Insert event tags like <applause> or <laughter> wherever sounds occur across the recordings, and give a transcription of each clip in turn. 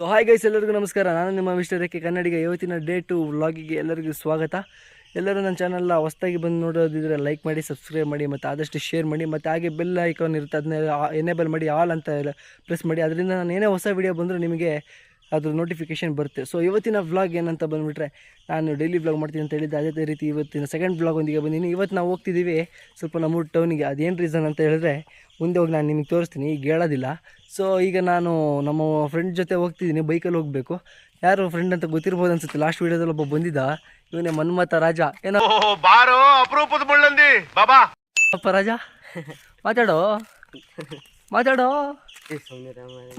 So hi guys ಎಲ್ಲರಿಗೂ ನಮಸ್ಕಾರ. ನಾನು ನಿಮ್ಮ ಮಿಸ್ಟರ್ ರೇಖೆ ಕನ್ನಡಿಗ. ಇವತ್ತಿನ ಡೇ ಟು ವ್ಲಾಗಿಗೆ ಎಲ್ಲರಿಗೂ ಸ್ವಾಗತ. ಎಲ್ಲರೂ ನನ್ನ ಚಾನಲ್ನ ಹೊಸ್ದಾಗಿ ಬಂದು ನೋಡೋದಿದ್ರೆ ಲೈಕ್ ಮಾಡಿ ಸಬ್ಸ್ಕ್ರೈಬ್ ಮಾಡಿ ಮತ್ತು ಆದಷ್ಟು ಶೇರ್ ಮಾಡಿ ಮತ್ತು ಹಾಗೆ ಬೆಲ್ ಐಕಾನ್ ಇರುತ್ತೆ ಅದನ್ನ ಎನೇಬಲ್ ಮಾಡಿ ಆಲ್ ಅಂತ ಪ್ರೆಸ್ ಮಾಡಿ. ಅದರಿಂದ ನಾನು ಏನೇ ಹೊಸ ವೀಡಿಯೋ ಬಂದರೂ ನಿಮಗೆ ಅದ್ರ ನೋಟಿಫಿಕೇಶನ್ ಬರುತ್ತೆ. ಸೊ ಇವತ್ತಿನ ವ್ಲಾಗ್ ಏನಂತ ಬಂದುಬಿಟ್ರೆ ನಾನು ಡೈಲಿ ವ್ಲಾಗ್ ಮಾಡ್ತೀನಿ ಅಂತ ಹೇಳಿದ್ದೆ. ಅದೇ ರೀತಿ ಇವತ್ತಿನ ಸೆಕೆಂಡ್ ಬ್ಲಾಗ್ ಒಂದಿಗೆ ಬಂದೀನಿ. ಇವತ್ತು ನಾವು ಹೋಗ್ತಿದ್ದೀವಿ ಸ್ವಲ್ಪ ನಮ್ಮೂರು ಟೌನಿಗೆ ಅದೇನು ರೀಸನ್ ಅಂತ ಹೇಳಿದ್ರೆ ಮುಂದೆ ಹೋಗಿ ನಾನು ನಿಮಗೆ ತೋರಿಸ್ತೀನಿ. ಈಗ ಹೇಳೋದಿಲ್ಲ. ಸೊ ಈಗ ನಾನು ನಮ್ಮ ಫ್ರೆಂಡ್ ಜೊತೆ ಹೋಗ್ತಿದ್ದೀನಿ ಬೈಕಲ್ಲಿ ಹೋಗಬೇಕು. ಯಾರು ಫ್ರೆಂಡ್ ಅಂತ ಗೊತ್ತಿರ್ಬೋದು ಅನ್ಸುತ್ತೆ. ಲಾಸ್ಟ್ ವೀಡಿಯೋದಲ್ಲಿ ಒಬ್ಬ ಬಂದಿದ್ದ. ಇವನೇ ಮನ್ಮತ ರಾಜ. ಏನೋ ಬಾರೋ ಅಪರೂಪದ ಬಳ್ಳಂದಿ ಬಾಬಾ. ಅಪ್ಪ ರಾಜ. ಮಾತಾಡೋ. ಮಾತಾಡೋ?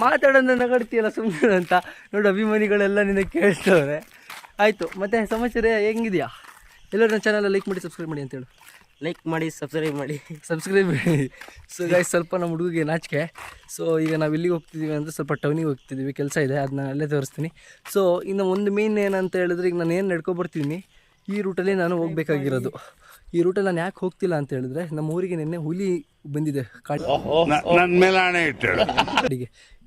ಮಾತಾಡೋದು ನಗಡ್ತೀಯಲ್ಲ ಸುಮ್ಮನೆ ಅಂತ. ನೋಡು ಅಭಿಮಾನಿಗಳೆಲ್ಲ ನಿನ್ನ ಕೇಳ್ತವ್ರೆ. ಆಯಿತು ಮತ್ತೆ ಸಮಾಚಾರ ಹೆಂಗಿದೆಯಾ? ಎಲ್ಲರೂ ನನ್ನ ಚಾನಲ್ ಲೈಕ್ ಮಾಡಿ ಸಬ್ಸ್ಕ್ರೈಬ್ ಮಾಡಿ ಅಂತೇಳು ಲೈಕ್ ಮಾಡಿ ಸಬ್ಸ್ಕ್ರೈಬ್ ಮಾಡಿ. ಸಬ್ಸ್ಕ್ರೈಬ್ ಮಾಡಿ. ಸೊ ಗಾಯ್ಸ್ ಸ್ವಲ್ಪ ನಮ್ಮ ಹುಡುಗಿಗೆ ನಾಚಿಕೆ. ಸೊ ಈಗ ನಾವು ಇಲ್ಲಿಗೆ ಹೋಗ್ತಿದ್ದೀವಿ ಅಂದರೆ ಸ್ವಲ್ಪ ಟೌನಿಗೆ ಹೋಗ್ತಿದ್ದೀವಿ ಕೆಲಸ ಇದೆ ಅದನ್ನ ಅಲ್ಲೇ ತೋರಿಸ್ತೀನಿ. ಸೊ ಇನ್ನು ಒಂದು ಮೇನ್ ಏನಂತ ಹೇಳಿದ್ರೆ ಈಗ ನಾನು ಏನು ನಡ್ಕೊಬರ್ತೀನಿ ಈ ರೂಟಲ್ಲಿ ನಾನು ಹೋಗಬೇಕಾಗಿರೋದು. ಈ ರೂಟಲ್ಲಿ ನಾನು ಯಾಕೆ ಹೋಗ್ತಿಲ್ಲ ಅಂತ ಹೇಳಿದ್ರೆ ನಮ್ಮ ಊರಿಗೆ ನಿನ್ನೆ ಹುಲಿ ಬಂದಿದೆ ಕಾಡಿಗೆ.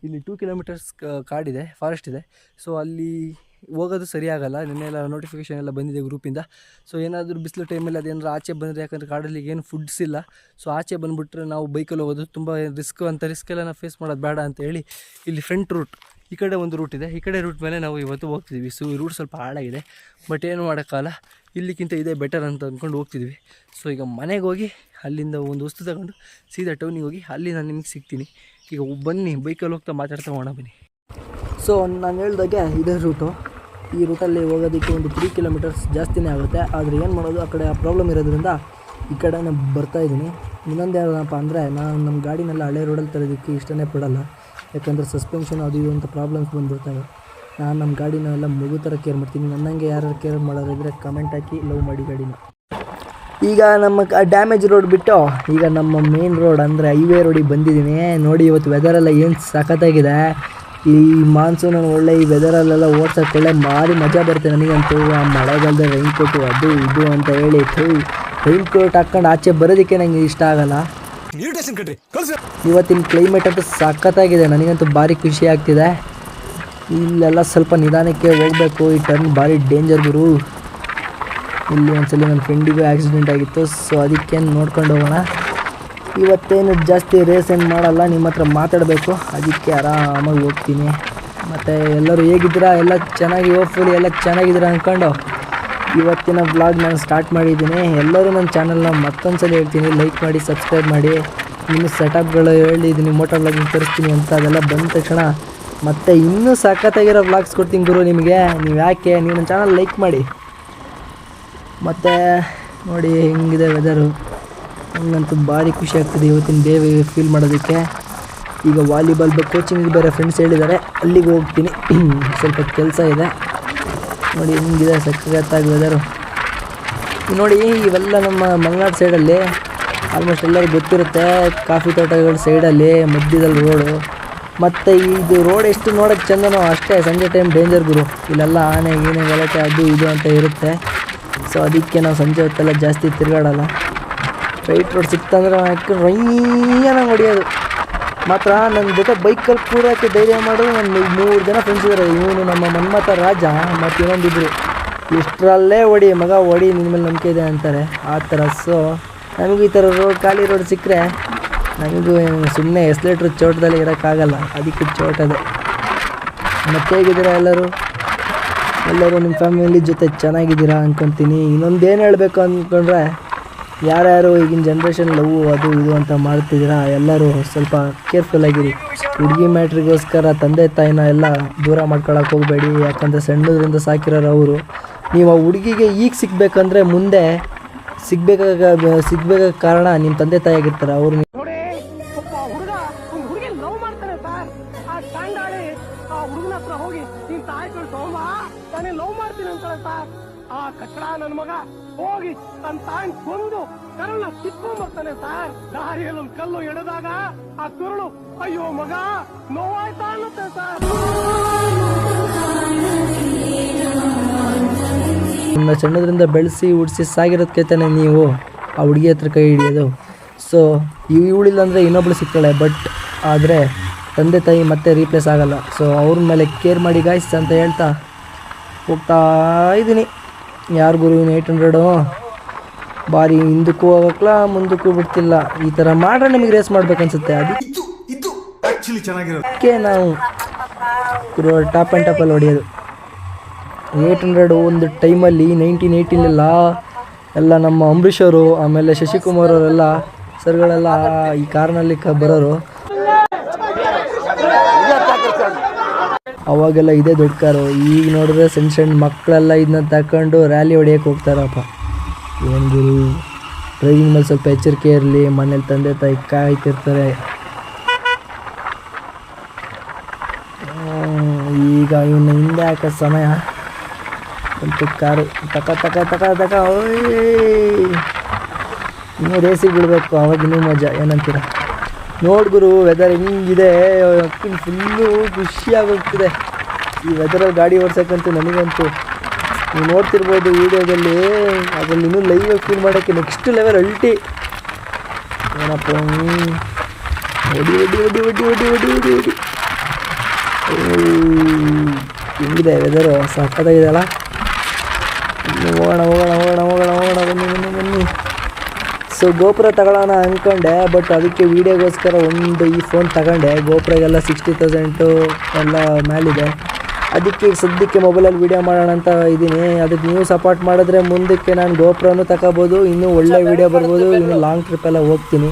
ಇಲ್ಲಿ ಟೂ ಕಿಲೋಮೀಟರ್ಸ್ ಕಾಡಿದೆ ಫಾರೆಸ್ಟ್ ಇದೆ ಸೊ ಅಲ್ಲಿ ಹೋಗೋದು ಸರಿಯಾಗಲ್ಲ ನಿನ್ನೆ ಎಲ್ಲ ನೋಟಿಫಿಕೇಶನ್ ಎಲ್ಲ ಬಂದಿದೆ ಗ್ರೂಪಿಂದ ಸೊ ಏನಾದರೂ ಬಿಸಿಲು ಟೈಮಲ್ಲಿ ಅದೇನಾದ್ರು ಆಚೆ ಬಂದರೆ ಯಾಕಂದರೆ ಕಾಡಲ್ಲಿ ಏನು ಫುಡ್ಸ್ ಇಲ್ಲ. ಸೊ ಆಚೆ ಬಂದುಬಿಟ್ರೆ ನಾವು ಬೈಕಲ್ಲಿ ಹೋಗೋದು ತುಂಬ ರಿಸ್ಕ್ ಅಂತ ರಿಸ್ಕ್ ಎಲ್ಲ ನಾವು ಫೇಸ್ ಮಾಡೋದು ಬೇಡ ಅಂತ ಹೇಳಿ ಇಲ್ಲಿ ಫ್ರಂಟ್ ರೂಟ್ ಈ ಕಡೆ ಒಂದು ರೂಟ್ ಇದೆ. ಈ ಕಡೆ ರೂಟ್ ಮೇಲೆ ನಾವು ಇವತ್ತು ಹೋಗ್ತಿದ್ದೀವಿ ಸೊ ಈ ರೂಟ್ ಸ್ವಲ್ಪ ಹಾಳಾಗಿದೆ. ಬಟ್ ಏನು ಮಾಡೋಕ್ಕಲ್ಲ ಇಲ್ಲಿಗಿಂತ ಇದೇ ಬೆಟರ್ ಅಂತ ಅಂದ್ಕೊಂಡು ಹೋಗ್ತಿದ್ವಿ. ಸೊ ಈಗ ಮನೆಗೆ ಹೋಗಿ ಅಲ್ಲಿಂದ ಒಂದು ವಸ್ತು ತಗೊಂಡು ಸೀದಾ ಟೌನಿಗೆ ಹೋಗಿ ಅಲ್ಲಿ ನಾನು ನಿಮಗೆ ಸಿಗ್ತೀನಿ. ಈಗ ಬನ್ನಿ, ಬೈಕಲ್ಲಿ ಹೋಗ್ತಾ ಮಾತಾಡ್ತಾ ಹೋಗೋಣ, ಬನ್ನಿ. ಸೊ ನಾನು ಹೇಳ್ದಾಗೆ ಇದೇ ರೂಟು ಈ ರೂಟಲ್ಲಿ ಹೋಗೋದಕ್ಕೆ ಒಂದು ತ್ರೀ ಕಿಲೋಮೀಟರ್ಸ್ ಜಾಸ್ತಿನೇ ಆಗುತ್ತೆ. ಆದರೆ ಏನು ಮಾಡೋದು, ಆ ಕಡೆ ಆ ಪ್ರಾಬ್ಲಮ್ ಇರೋದ್ರಿಂದ ಈ ಕಡೆ ಬರ್ತಾ ಇದ್ದೀನಿ. ಇನ್ನೊಂದು ಏನಪ್ಪ ಅಂದರೆ, ನಾನು ನಮ್ಮ ಗಾಡಿನೆಲ್ಲ ಹಳೆ ರೋಡಲ್ಲಿ ತರೋದಕ್ಕೆ ಇಷ್ಟನೇ ಪಡೋಲ್ಲ. ಯಾಕಂದರೆ ಸಸ್ಪೆನ್ಷನ್ ಅದು ಇದು ಅಂತ ಪ್ರಾಬ್ಲಮ್ಸ್ ಬಂದುಬಿಡ್ತವೆ. ನಾನು ನಮ್ಮ ಗಾಡಿನ ಎಲ್ಲ ಮಗು ಥರ ಕೇರ್ ಮಾಡ್ತೀನಿ ನನ್ನಂಗೆ ಯಾರು ಕೇರ್ ಮಾಡೋರಿದ್ರೆ ಕಮೆಂಟ್ ಹಾಕಿ ಲವ್ ಮಾಡಿ ಗಾಡಿನ. ಈಗ ನಮ್ಮ ಡ್ಯಾಮೇಜ್ ರೋಡ್ ಬಿಟ್ಟು ಈಗ ನಮ್ಮ ಮೇನ್ ರೋಡ್ ಅಂದರೆ ಹೈವೇ ರೋಡಿಗೆ ಬಂದಿದ್ದೀನಿ ನೋಡಿ ಇವತ್ತು ವೆದರೆಲ್ಲ ಏನು ಸಖತ್ತಾಗಿದೆ. ಈ ಮಾನ್ಸೂನ್ ಒಳ್ಳೆ ಈ ವೆದರಲ್ಲೆಲ್ಲ ಓಡ್ಸೋಕೆ ಒಳ್ಳೆ ಭಾರಿ ಮಜಾ ಬರುತ್ತೆ ನನಗಂತೂ. ಆ ಮಳೆಗಾಲದ ರೈನ್ ಕೋಟು ಅದು ಇದು ಅಂತ ಹೇಳಿ ರೈನ್ ಕೋಟ್ ಹಾಕ್ಕೊಂಡು ಆಚೆ ಬರೋದಕ್ಕೆ ನನಗೆ ಇಷ್ಟ ಆಗಲ್ಲ. ಇವತ್ತಿನ ಕ್ಲೈಮೇಟ್ ಅಂತೂ ಸಖತ್ತಾಗಿದೆ. ನನಗಂತೂ ಭಾರಿ ಖುಷಿ ಆಗ್ತಿದೆ. ಇಲ್ಲೆಲ್ಲ ಸ್ವಲ್ಪ ನಿಧಾನಕ್ಕೆ ಹೋಗಬೇಕು. ಈ ಟರ್ನ್ ಭಾರಿ ಡೇಂಜರ್ ಗುರು. ಇಲ್ಲಿ ಒಂದ್ಸಲಿ ನನ್ನ ಫ್ರೆಂಡಿಗೂ ಆಕ್ಸಿಡೆಂಟ್ ಆಗಿತ್ತು. ಸೊ ಅದಕ್ಕೇನು ನೋಡ್ಕೊಂಡು ಹೋಗೋಣ. ಇವತ್ತೇನು ಜಾಸ್ತಿ ರೇಸ್ ಏನು ಮಾಡಲ್ಲ. ನಿಮ್ಮ ಹತ್ರ ಮಾತಾಡಬೇಕು. ಅದಕ್ಕೆ ಆರಾಮಾಗಿ ಹೋಗ್ತೀನಿ. ಮತ್ತು ಎಲ್ಲರೂ ಹೇಗಿದ್ದೀರಾ? ಎಲ್ಲ ಚೆನ್ನಾಗಿ? ಹೋಪ್ಫುಲಿ ಎಲ್ಲ ಚೆನ್ನಾಗಿದ್ದೀರಾ ಅಂದ್ಕೊಂಡು ಇವತ್ತಿನ ಬ್ಲಾಗ್ ನಾನು ಸ್ಟಾರ್ಟ್ ಮಾಡಿದ್ದೀನಿ. ಎಲ್ಲರೂ ನನ್ನ ಚಾನಲ್ನ ಮತ್ತೊಂದು ಸಲ ಹೇಳ್ತೀನಿ. ಲೈಕ್ ಮಾಡಿ ಸಬ್ಸ್ಕ್ರೈಬ್ ಮಾಡಿ. ನಿಮ್ಮ ಸೆಟಪ್ಗಳು ಹೇಳಿದ್ದೀನಿ. ಮೋಟರ್ ಬ್ಲಾಗಿಂಗ್ ತರಿಸ್ತೀನಿ ಅಂತ ಅದೆಲ್ಲ ಬಂದ ತಕ್ಷಣ ಮತ್ತೆ ಇನ್ನೂ ಸಖತ್ತಾಗಿರೋ ಬ್ಲಾಗ್ಸ್ ಕೊಡ್ತೀನಿ ಗುರು ನಿಮಗೆ. ನೀವು ಯಾಕೆ, ನೀವು ನನ್ನ ಚಾನಲ್ ಲೈಕ್ ಮಾಡಿ. ಮತ್ತು ನೋಡಿ ಹೆಂಗಿದೆ ವೆದರು ನನಗಂತೂ ಭಾರಿ ಖುಷಿ ಆಗ್ತದೆ ಇವತ್ತಿನ ಡೇ ಫೀಲ್ ಮಾಡೋದಕ್ಕೆ. ಈಗ ವಾಲಿಬಾಲ್ ಕೋಚಿಂಗ್ ಬೇರೆ ಫ್ರೆಂಡ್ಸ್ ಹೇಳಿದ್ದಾರೆ. ಅಲ್ಲಿಗೆ ಹೋಗ್ತೀನಿ. <clears throat> ಸ್ವಲ್ಪ ಕೆಲಸ ಇದೆ. ನೋಡಿ ಹೆಂಗಿದೆ ಸಖತ್ತಾಗಿ ವೆದರು ನೋಡಿ ಇವೆಲ್ಲ ನಮ್ಮ ಮಲೆನಾಡು ಸೈಡಲ್ಲಿ ಆಲ್ಮೋಸ್ಟ್ ಎಲ್ಲರಿಗೂ ಗೊತ್ತಿರುತ್ತೆ. ಕಾಫಿ ತೋಟಗಳ ಸೈಡಲ್ಲಿ ಮಧ್ಯದಲ್ಲಿ ರೋಡು ಮತ್ತು ಇದು ರೋಡ್ ಎಷ್ಟು ನೋಡೋಕ್ಕೆ ಚಂದನೋ ಅಷ್ಟೇ. ಸಂಜೆ ಟೈಮ್ ಡೇಂಜರ್ ಗುರು. ಇಲ್ಲೆಲ್ಲ ಆನೆ, ಗೀನೆ ಗಲಾಟೆ ಅದು ಇದು ಅಂತ ಇರುತ್ತೆ. ಸೊ ಅದಕ್ಕೆ ನಾವು ಸಂಜೆ ಹೊತ್ತೆಲ್ಲ ಜಾಸ್ತಿ ತಿರುಗಾಡಲ್ಲ. ಸ್ಟ್ರೈಟ್ ರೋಡ್ ಸಿಕ್ತಂದ್ರೆ ರೈಯನ ಹೊಡಿಯೋದು. ಮಾತ್ರ ನನ್ನ ಜೊತೆ ಬೈಕಲ್ಲಿ ಕೂಡಕ್ಕೆ ಧೈರ್ಯ ಮಾಡೋದು ನನ್ನ ಮೂರು ಜನ ಫ್ರೆಂಡ್ಸ್ ಇದ್ದಾರೆ ಇವನು ನಮ್ಮ ಮನ್ಮಥ ರಾಜ, ಮತ್ತು ಇನ್ನೊಂದಿದ್ರು ಇಷ್ಟರಲ್ಲೇ ಹೊಡಿ ಮಗ ಹೊಡಿ ನಿನ್ನ ಮೇಲೆ ನಂಬಿಕೆ ಇದೆ ಅಂತಾರೆ. ಆ ಥರ. ಸೊ ನಮಗೂ ಈ ಥರ ರೋಡ್ ಖಾಲಿ ರೋಡ್ ಸಿಕ್ಕರೆ ನನಗೂ ಸುಮ್ಮನೆ ಎಸ್ಲೇಟ್ರ್ ಚೋಟದಲ್ಲಿ ಇರೋಕ್ಕಾಗಲ್ಲ. ಅದಕ್ಕೆ ಚೋಟದೆ ಮತ್ತೆ ಹೇಗಿದ್ದೀರಾ ಎಲ್ಲರೂ? ಎಲ್ಲರೂ ನಿಮ್ಮ ಫ್ಯಾಮಿಲಿ ಜೊತೆ ಚೆನ್ನಾಗಿದ್ದೀರಾ ಅಂದ್ಕೊತೀನಿ ಇನ್ನೊಂದು ಏನು ಹೇಳಬೇಕು ಅಂದ್ಕೊಂಡ್ರೆ ಯಾರ್ಯಾರು ಈಗಿನ ಜನ್ರೇಷನ್ ಲವ್ ಅದು ಇದು ಅಂತ ಮಾಡ್ತಿದ್ದೀರಾ, ಎಲ್ಲರೂ ಸ್ವಲ್ಪ ಕೇರ್ಫುಲ್ ಆಗಿರಿ. ಹುಡುಗಿ ಮ್ಯಾಟ್ರಿಗೋಸ್ಕರ ತಂದೆ ತಾಯಿನ ಎಲ್ಲ ದೂರ ಮಾಡ್ಕೊಳಕ್ಕೆ ಹೋಗಬೇಡಿ. ಯಾಕಂದರೆ ಸಣ್ಣದ್ರಿಂದ ಸಾಕಿರೋರು ಅವರು. ನೀವು ಆ ಹುಡುಗಿಗೆ ಈಗ ಸಿಗ್ಬೇಕಂದ್ರೆ ಮುಂದೆ ಸಿಗ್ಬೇಕಾಗ ಸಿಗ್ಬೇಕಾಗ ಕಾರಣ ನಿಮ್ಮ ತಂದೆ ತಾಯಿ ಆಗಿರ್ತಾರೆ. ಅವ್ರು ನಾನೇ ಲವ್ ಮಾಡ್ತೀನಿ ಅಂತಾಳೆ ಸರ್. ಆ ಕಟ್ಟಡ ನನ್ ಮಗ ಹೋಗಿ ತನ್ನ ತಾಯಿ ಕೊಂದು ಕರಳ ಕಿತ್ಕೊಂಡ್ಬರ್ತಾನೆ ಸರ್. ದಾರಿಯಲ್ಲಿ ಒಂದು ಕಲ್ಲು ಎಳೆದಾಗ ಆ ಕುರುಳು ಅಯ್ಯೋ ಮಗ, ನೋವಾಯ್ತಾ ಅನ್ನುತ್ತೆ ಸರ್. ನಿಮ್ಮ ಸಣ್ಣದ್ರಿಂದ ಬೆಳೆಸಿ ಉಡಿಸಿ ಸಾಗಿರೋದಕ್ಕೆ ತಾನೆ ನೀವು. ಆ ಹುಡುಗಿ ಹತ್ರ ಕೈ ಹಿಡಿಯೋದು. ಸೊ ಇವಳಿಲ್ಲ ಅಂದರೆ ಇನ್ನೊಬ್ಳು ಸಿಗ್ತಾಳೆ ಬಟ್ ಆದರೆ ತಂದೆ ತಾಯಿ ಮತ್ತೆ ರೀಪ್ಲೇಸ್ ಆಗಲ್ಲ. ಸೊ ಅವ್ರ ಮೇಲೆ ಕೇರ್ ಮಾಡಿ ಗಾಯ್ಸ್ ಅಂತ ಹೇಳ್ತಾ ಹೋಗ್ತಾ ಇದ್ದೀನಿ. ಯಾರು ಗುರು ಏಯ್ಟ್ ಹಂಡ್ರೆಡು ಬಾರಿ ಹಿಂದಕ್ಕೂ ಹೋಗಕ್ಲ ಮುಂದಕ್ಕೂ ಬಿಡ್ತಿಲ್ಲ. ಈ ಥರ ಮಾಡ್ರೆ ನಿಮಗೆ ರೇಸ್ ಮಾಡ್ಬೇಕನ್ಸುತ್ತೆ ಅದಕ್ಕೆ ನಾವು ಟಾಪ್ ಆ್ಯಂಡ್ ಟಾಪಲ್ಲಿ ಹೊಡೆಯೋದು. ಏಯ್ಟ್ ಹಂಡ್ರೆಡು ಒಂದು ಟೈಮಲ್ಲಿ ನೈನ್ಟೀನ್ ಏಯ್ಟಿಲೆಲ್ಲ ಎಲ್ಲ ನಮ್ಮ ಅಂಬರೀಷ್ ಅವರು ಆಮೇಲೆ ಶಶಿಕುಮಾರ್ ಅವರೆಲ್ಲ ಸರ್ಗಳೆಲ್ಲ ಈ ಕಾರ್ನಲ್ಲಿ ಕ ಬರೋರು. ಅವಾಗೆಲ್ಲ ಇದೇ ದೊಡ್ಡ ಕಾರು. ಈಗ ನೋಡಿದ್ರೆ ಸಣ್ಣ ಸಣ್ಣ ಮಕ್ಕಳೆಲ್ಲ ಇದನ್ನ ತಕೊಂಡು ರ್ಯಾಲಿ ಹೊಡಿಯೋಕೆ ಹೋಗ್ತಾರಪ್ಪ. ಏನು ಡ್ರೈವಿಂಗ್ ಮೇಲೆ ಸ್ವಲ್ಪ ಎಚ್ಚರಿಕೆ ಇರಲಿ, ಮನೇಲಿ ತಂದೆ ತಾಯಿ ಕಾಯ್ತಿರ್ತಾರೆ. ಈಗ ಇವನ್ನ ಹಿಂದೆ ಹಾಕೋ ಸಮಯ. ಸ್ವಲ್ಪ ಕಾರು ತಕ ತಕ ತಕ ತಕ ಇನ್ನೂ ರೇಸಿಗೆ ಬಿಡಬೇಕು ಅವಾಗ ಇನ್ನೂ ಮಜಾ. ಏನಂತೀರ? ನೋಡ್ ಗುರು ವೆದರ್ ಹೆಂಗಿದೆ? ಫುಲ್ಲು ಖುಷಿ ಆಗೋಗ್ತಿದೆ ಈ ವೆದರಲ್ಲಿ ಗಾಡಿ ಓಡ್ಸೋಕ್ಕಂತೂ ನನಗಂತೂ. ನೀವು ನೋಡ್ತಿರ್ಬೋದು ವೀಡಿಯೋದಲ್ಲಿ, ಅದರಲ್ಲಿ ಇನ್ನೂ ಲೈವ್ ಫೀಲ್ ಮಾಡೋಕ್ಕೆ ನೆಕ್ಸ್ಟ್ ಲೆವೆಲ್ ಅಲ್ಟಿ ಏನಪ್ಪ ಒಡಿ ಒಡಿ ಒಡಿ ಒಡಿ ಒಡಿ ಒಡಿ ಒಡಿ ಒಡಿ ಹೆಂಗಿದೆ ವೆದರು ಹೋಗೋಣ ಹೋಗೋಣ ಹೋಗೋಣ ಹೋಗೋಣ ಹೋಗೋಣ ಬನ್ನಿ ಬನ್ನಿ ಬನ್ನಿ ಸೊ ಗೋಪುರ ತಗೊಳ್ಳೋಣ ಅಂದ್ಕೊಂಡೆ ಬಟ್ ಅದಕ್ಕೆ ವೀಡಿಯೋಗೋಸ್ಕರ ಒಂದು ಈ ಫೋನ್ ತಗೊಂಡೆ. ಗೋಪುರಗೆಲ್ಲ ಸಿಕ್ಸ್ಟಿ ತೌಸಂಡು ಎಲ್ಲ ಮೇಲಿದೆ. ಅದಕ್ಕೆ ಈಗ ಸದ್ಯಕ್ಕೆ ಮೊಬೈಲಲ್ಲಿ ವೀಡಿಯೋ ಮಾಡೋಣ ಅಂತ ಇದ್ದೀನಿ. ಅದಕ್ಕೆ ನೀವು ಸಪೋರ್ಟ್ ಮಾಡಿದ್ರೆ ಮುಂದಕ್ಕೆ ನಾನು ಗೋಪುರನೂ ತಗೋಬೋದು ಇನ್ನೂ ಒಳ್ಳೆ ವೀಡಿಯೋ ಬರ್ಬೋದು ಇನ್ನು ಲಾಂಗ್ ಟ್ರಿಪ್ ಎಲ್ಲ ಹೋಗ್ತೀನಿ.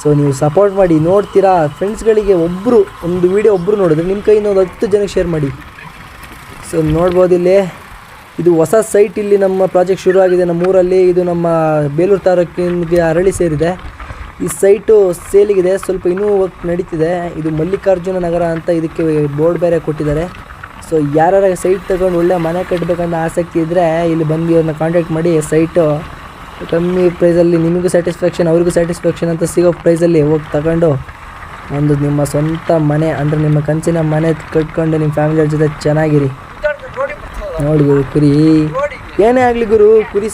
ಸೊ ನೀವು ಸಪೋರ್ಟ್ ಮಾಡಿ ನೋಡ್ತೀರಾ ಫ್ರೆಂಡ್ಸ್ಗಳಿಗೆ ಒಬ್ಬರು ಒಂದು ವೀಡಿಯೋ ಒಬ್ಬರು ನೋಡಿದ್ರೆ ನಿಮ್ಮ ಕೈಯಿಂದ ಒಂದು ಹತ್ತು ಜನಕ್ಕೆ ಶೇರ್ ಮಾಡಿ. ಸೊ ನೋಡ್ಬೋದು ಇಲ್ಲಿ. ಇದು ಹೊಸ ಸೈಟ್ ಇಲ್ಲಿ ನಮ್ಮ ಪ್ರಾಜೆಕ್ಟ್ ಶುರು ಆಗಿದೆ. ನಮ್ಮ ಊರಲ್ಲಿ ಇದು ನಮ್ಮ ಬೇಲೂರು ತಾಲೂಕಿಗೆ ಅರಳಿ ಸೇರಿದೆ. ಈ ಸೈಟು ಸೇಲಿಗಿದೆ ಸ್ವಲ್ಪ ಇನ್ನೂ ವರ್ಕ್ ನಡೀತಿದೆ. ಇದು ಮಲ್ಲಿಕಾರ್ಜುನ ನಗರ ಅಂತ ಇದಕ್ಕೆ ಬೋರ್ಡ್ ಬೇರೆ ಕೊಟ್ಟಿದ್ದಾರೆ. ಸೊ ಯಾರ್ಯಾರ ಸೈಟ್ ತಗೊಂಡು ಒಳ್ಳೆ ಮನೆ ಕಟ್ಟಬೇಕಂತ ಆಸಕ್ತಿ ಇದ್ದರೆ ಇಲ್ಲಿ ಬಂದು ಇವ್ರನ್ನ ಕಾಂಟ್ಯಾಕ್ಟ್ ಮಾಡಿ ಸೈಟು ಕಮ್ಮಿ ಪ್ರೈಸಲ್ಲಿ ನಿಮಗೂ ಸ್ಯಾಟಿಸ್ಫ್ಯಾಕ್ಷನ್ ಅವ್ರಿಗೂ ಸ್ಯಾಟಿಸ್ಫ್ಯಾಕ್ಷನ್ ಅಂತ ಸಿಗೋ ಪ್ರೈಸಲ್ಲಿ ಹೋಗಿ ತಗೊಂಡು ಒಂದು ನಿಮ್ಮ ಸ್ವಂತ ಮನೆ ಅಂದರೆ ನಿಮ್ಮ ಕಂಚಿನ ಮನೆ ಕಟ್ಕೊಂಡು ನಿಮ್ಮ ಫ್ಯಾಮಿಲಿಯವ್ರ ಜೊತೆ ಚೆನ್ನಾಗಿರಿ. ನೋಡಿ ಗುರು, ಕುರಿ. ಏನೇ ಆಗಲಿ ಗುರು, ಕುರಿ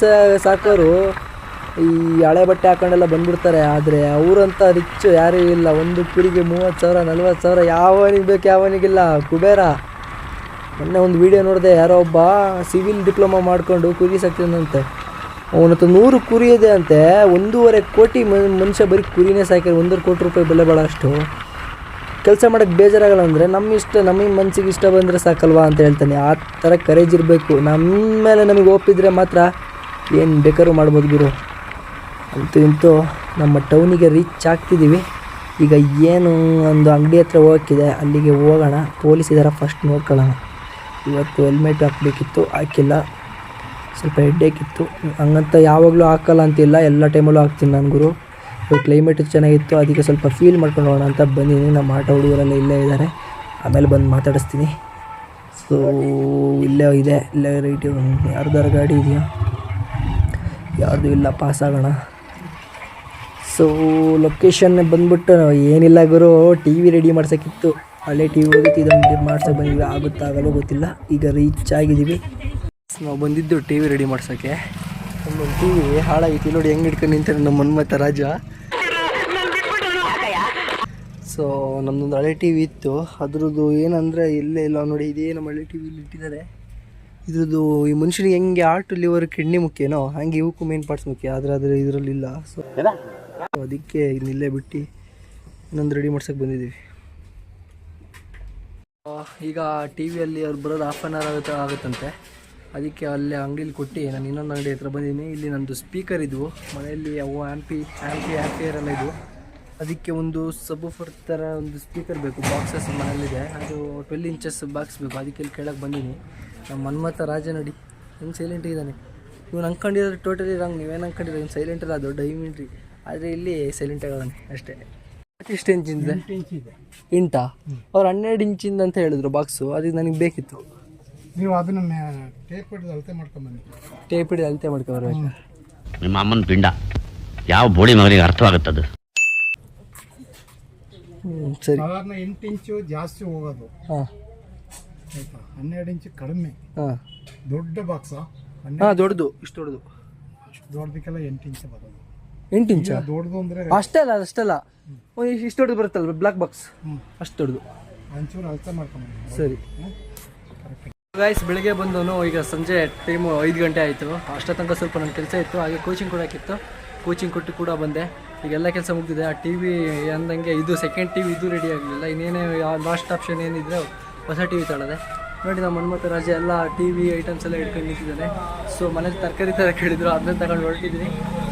ಸಾಕೋರು. ಈ ಹಳೆ ಬಟ್ಟೆ ಹಾಕೊಂಡೆಲ್ಲ ಬಂದ್ಬಿಡ್ತಾರೆ, ಆದರೆ ಅವರಂತ ರಿಚ್ ಯಾರೂ ಇಲ್ಲ. ಒಂದು ಕುರಿಗೆ ಮೂವತ್ತು ಸಾವಿರ, ನಲ್ವತ್ತು ಸಾವಿರ, ಯಾವನಿಗೆ ಬೇಕು, ಯಾವನಿಗಿಲ್ಲ. ಕುಬೇರ. ಮೊನ್ನೆ ಒಂದು ವಿಡಿಯೋ ನೋಡಿದೆ, ಯಾರೋ ಒಬ್ಬ ಸಿವಿಲ್ ಡಿಪ್ಲೊಮಾ ಮಾಡಿಕೊಂಡು ಕುರಿ ಸಾಕ್ತಿದ್ದಂತೆ ಅವನತ್ರ ನೂರು ಕುರಿ ಇದೆ ಅಂತೆ. ಒಂದೂವರೆ ಕೋಟಿ ಮನುಷ್ಯ ಬರೀ ಕುರಿನೇ ಸಾಕಿದ್ರೆ ಒಂದೂವರೆ ಕೋಟಿ ರೂಪಾಯಿ ಬೆಲೆ ಬಾಳಷ್ಟು. ಕೆಲಸ ಮಾಡೋಕ್ಕೆ ಬೇಜಾರಾಗಲ್ಲ ಅಂದರೆ ನಮ್ಮ ಇಷ್ಟ ನಮಗೆ ಮನಸ್ಸಿಗೆ ಇಷ್ಟ ಬಂದರೆ ಸಾಕಲ್ವಾ ಅಂತ ಹೇಳ್ತಾನೆ. ಆ ಥರ ಕರೇಜ್ ಇರಬೇಕು. ನಮ್ಮ ಮೇಲೆ ನಮಗೆ ಒಪ್ಪಿದ್ರೆ ಮಾತ್ರ ಏನು ಬೇಕಾದ್ರೂ ಮಾಡ್ಬೋದು ಗುರು ಅಂತೂ ಇಂತೂ ನಮ್ಮ ಟೌನಿಗೆ ರೀಚ್ ಆಗ್ತಿದ್ದೀವಿ ಈಗ ಏನು ಒಂದು ಅಂಗಡಿ ಹತ್ರ ಹೋಗೋಕ್ಕಿದೆ. ಅಲ್ಲಿಗೆ ಹೋಗೋಣ. ಪೊಲೀಸ್ ಇದ್ದಾರೆ ಫಸ್ಟ್ ನೋಡ್ಕೊಳ್ಳೋಣ. ಇವತ್ತು ಹೆಲ್ಮೆಟ್ ಹಾಕಬೇಕಿತ್ತು, ಹಾಕಿಲ್ಲ. ಸ್ವಲ್ಪ ಹೆಡ್ಡೇಕಿತ್ತು ಹಂಗಂತ ಯಾವಾಗಲೂ ಹಾಕಲ್ಲ ಅಂತಿಲ್ಲ. ಎಲ್ಲ ಟೈಮಲ್ಲೂ ಹಾಕ್ತೀನಿ ನಾನು ಗುರು. ಕ್ಲೈಮೇಟ್ ಚೆನ್ನಾಗಿತ್ತು. ಅದಕ್ಕೆ ಸ್ವಲ್ಪ ಫೀಲ್ ಮಾಡ್ಕೊಂಡು ಹೋಗೋಣ ಅಂತ ಬಂದಿದ್ದೀನಿ. ನಮ್ಮ ಆಟೋ ಹುಡುಗರೆಲ್ಲ ಇಲ್ಲೇ ಇದ್ದಾರೆ. ಆಮೇಲೆ ಬಂದು ಮಾತಾಡಿಸ್ತೀನಿ. ಸೊ ಇಲ್ಲೇ ಇದೆ. ಇಲ್ಲೇ ರೈಟ್ ಯಾರ್ದಾರ ಗಾಡಿ ಇದೆಯಾ? ಯಾರ್ದು ಇಲ್ಲ. ಪಾಸ್ ಆಗೋಣ. ಸೊ ಲೊಕೇಶನ್ ಬಂದ್ಬಿಟ್ಟು ಏನಿಲ್ಲ ಗುರು. ಟಿ ವಿ ರೆಡಿ ಮಾಡ್ಸೋಕ್ಕಿತ್ತು ಹಳೆ ಟಿ ವಿ ಹೋಗಿತ್ತು ಇದನ್ನು ಮಾಡ್ಸೋಕೆ ಬಂದಿದ್ವಿ ಆಗುತ್ತಾಗಲ್ಲೋ ಗೊತ್ತಿಲ್ಲ. ಈಗ ರೀಚ್ ಆಗಿದ್ದೀವಿ. ನಾವು ಬಂದಿದ್ದು ಟಿ ವಿ ರೆಡಿ ಮಾಡ್ಸೋಕ್ಕೆ ನಮ್ಮೊಂದು ಟಿ ವಿ ಹಾಳಾಗಿತ್ತು ನೋಡಿ, ಹೆಂಗೆ ಹಿಡ್ಕೊಂಡು ನಿಂತಾರೆ ನಮ್ಮ ಮನ್ಮತ ರಾಜ. ಸೊ ನಮ್ಮದೊಂದು ಹಳೆ ಟಿ ವಿ ಇತ್ತು. ಅದ್ರದ್ದು ಏನಂದರೆ, ಇಲ್ಲೇ ಇಲ್ಲ ನೋಡಿ, ಇದೇ ನಮ್ಮ ಹಳೆ ಟಿ ವಿಲಿ ಇಟ್ಟಿದ್ದಾರೆ. ಇದ್ರದ್ದು ಈ ಮನುಷ್ಯನಿಗೆ ಹೆಂಗೆ ಆರ್ಟ್ ಲಿವರ್ ಕಿಡ್ನಿ ಮುಖ್ಯನೋ, ಹಂಗೆ ಇವಕ್ಕೂ ಮೇನ್ ಪಾರ್ಟ್ಸ್ ಮುಖ್ಯ. ಆದರೆ ಅದ್ರ ಇದರಲ್ಲಿ ಇಲ್ಲ. ಸೊ ಅದಕ್ಕೆ ಇನ್ನಿಲ್ಲೇ ಬಿಟ್ಟು ಇನ್ನೊಂದು ರೆಡಿ ಮಾಡ್ಸೋಕ್ಕೆ ಬಂದಿದ್ದೀವಿ. ಈಗ ಟಿ ವಿಯಲ್ಲಿ ಅವ್ರು ಬರೋದು ಹಾಫ್ ಆನ್ ಅವರ್ ಆಗುತ್ತೆ, ಆಗುತ್ತಂತೆ. ಅದಕ್ಕೆ ಅಲ್ಲೇ ಅಂಗಡಿಲಿ ಕೊಟ್ಟು ನಾನು ಇನ್ನೊಂದು ಅಂಗಡಿ ಹತ್ರ ಬಂದಿದ್ದೀನಿ. ಇಲ್ಲಿ ನಂದು ಸ್ಪೀಕರ್ ಇದ್ವು ಮನೆಯಲ್ಲಿ ಅವು ಆ್ಯಂಪಿ ಆ್ಯಂಪಿ ಆ್ಯಂಪಿಯರ್ ಎಲ್ಲ ಇದ್ವು ಅದಕ್ಕೆ ಒಂದು ಸಬ್ಬೂಫರ್ ಥರ ಒಂದು ಸ್ಪೀಕರ್ ಬೇಕು. ಬಾಕ್ಸಸ್ ಮನೆಯಲ್ಲಿದೆ. ಅದು ಟ್ವೆಲ್ ಇಂಚಸ್ ಬಾಕ್ಸ್ ಬೇಕು. ಅದಕ್ಕೆ ಇಲ್ಲಿ ಕೇಳೋಕ್ಕೆ ಬಂದೀನಿ ನಮ್ಮ ಮನ್ಮಥ ರಾಜನಡಿ. ಹೆಂಗೆ ಸೈಲೆಂಟ್ ಇದ್ದಾನೆ? ಇವ್ನು ಅಂದ್ಕೊಂಡಿರೋದು ಟೋಟಲಿ ರಾಂಗ್ ನೀವೇನು ಅಂದ್ಕೊಂಡಿರೋ ಇವ್ನು ಸೈಲೆಂಟ್ ಅಲ್ಲ. ದೊಡ್ಡ ಇಮ್ಯೂನಿಟಿ ಆದರೆ ಇಲ್ಲಿ ಸೈಲೆಂಟ್ ಆಗೋದಾನೆ ಅಷ್ಟೇ. ಎಷ್ಟು ಇಂಚಿಂದ ಇಂಟಾ ಅವ್ರು ಹನ್ನೆರಡು ಇಂಚಿಂದ ಅಂತ ಹೇಳಿದ್ರು ಬಾಕ್ಸು ಅದಕ್ಕೆ ನನಗೆ ಬೇಕಿತ್ತು. ನೀವು ಅದನ್ನ ಟೇಪ್ ಹಿಡಿದು ಅಳತೆ ಮಾಡ್ಕೊಂಬನ್ನಿ. ಟೇಪ್ ಹಿಡಿದು ಅಳತೆ ಮಾಡ್ಕೊಂಬರ್ಬೇಕು. ನಿಮ್ಮ ಅಮ್ಮನ ಪಿಂಡ. ಯಾವ ಬೋಡಿ ಮಗನಿಗೆ ಅರ್ಥವಾಗುತ್ತದು? ಹ್ಞೂ ಸರಿ. ಸಾಧಾರಣ ಎಂಟು ಇಂಚು ಜಾಸ್ತಿ ಹೋಗೋದು. ಹಾಂ. ಆಯ್ತಾ? ಹನ್ನೆರಡು ಇಂಚು ಕಡಿಮೆ. ಹಾಂ. ದೊಡ್ಡ ಬಾಕ್ಸ ಹಾಂ ದೊಡ್ಡದು ಇಷ್ಟು ದೊಡ್ಡದು. ಅಷ್ಟು ದೊಡ್ಡದಕ್ಕೆಲ್ಲ ಎಂಟು ಇಂಚು ಬರೋದು. ಎಂಟು ಇಂಚ? ದೊಡ್ಡದು ಅಂದರೆ ಅಷ್ಟೇ ಅಲ್ಲ ಅಷ್ಟಲ್ಲ. ಒಂದು ಇಷ್ಟು ದೊಡ್ಡದು ಬರುತ್ತಲ್ಲ ಬ್ಲಾಕ್ ಬಾಕ್ಸ್ ಅಷ್ಟು ದೊಡ್ಡದು. ಒಂಚೂರು ಅಳತೆ ಮಾಡ್ಕೊಂಬನ್ನಿ. ಸರಿ. ಗಾಯ್ಸ್ ಬೆಳಿಗ್ಗೆ ಬಂದವನು ಈಗ ಸಂಜೆ ಟೈಮು ಐದು ಗಂಟೆ ಆಯಿತು. ಅಷ್ಟ ತನಕ ಸ್ವಲ್ಪ ನನ್ನ ಕೆಲಸ ಇತ್ತು, ಹಾಗೆ ಕೋಚಿಂಗ್ ಕೊಡೋಕ್ಕಿತ್ತು ಕೋಚಿಂಗ್ ಕೊಟ್ಟು ಕೂಡ ಬಂದೆ. ಈಗ ಎಲ್ಲ ಕೆಲಸ ಮುಗಿದಿದೆ. ಆ ಟಿ ವಿ ಅಂದಂಗೆ ಇದು ಸೆಕೆಂಡ್ ಟಿ ವಿ ಇದು ರೆಡಿ ಆಗಲಿಲ್ಲ. ಇನ್ನೇನೇ ಲಾಸ್ಟ್ ಆಪ್ಷನ್ ಏನಿದ್ರೆ ಹೊಸ ಟಿ ವಿ ನೋಡಿ ನಮ್ಮ ಮನ್ಮಥ ರಾಜ ಎಲ್ಲ ಟಿ ವಿ ಐಟಮ್ಸ್ ಎಲ್ಲ ಇಟ್ಕೊಂಡು ನಿಂತಿದ್ದಾನೆ. ಸೊ ಮನೇಲಿ ತರಕಾರಿ ಥರ ಕೇಳಿದ್ರು, ಅದನ್ನ ತಗೊಂಡು ಹೊರಟಿದ್ದೀನಿ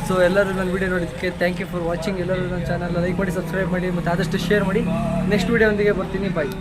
ಸೊ ಎಲ್ಲರೂ ನನ್ನ ವಿಡಿಯೋ ನೋಡಿದ್ದಕ್ಕೆ ಥ್ಯಾಂಕ್ ಯು ಫಾರ್ ವಾಚಿಂಗ್ ಎಲ್ಲರೂ ನನ್ನ ಚಾನಲ್ ಲೈಕ್ ಮಾಡಿ ಸಬ್ಸ್ಕ್ರೈಬ್ ಮಾಡಿ, ಮತ್ತು ಆದಷ್ಟು ಶೇರ್ ಮಾಡಿ. ನೆಕ್ಸ್ಟ್ ವೀಡಿಯೋ ಒಂದಿಗೆ ಬರ್ತೀನಿ. ಬಾಯ್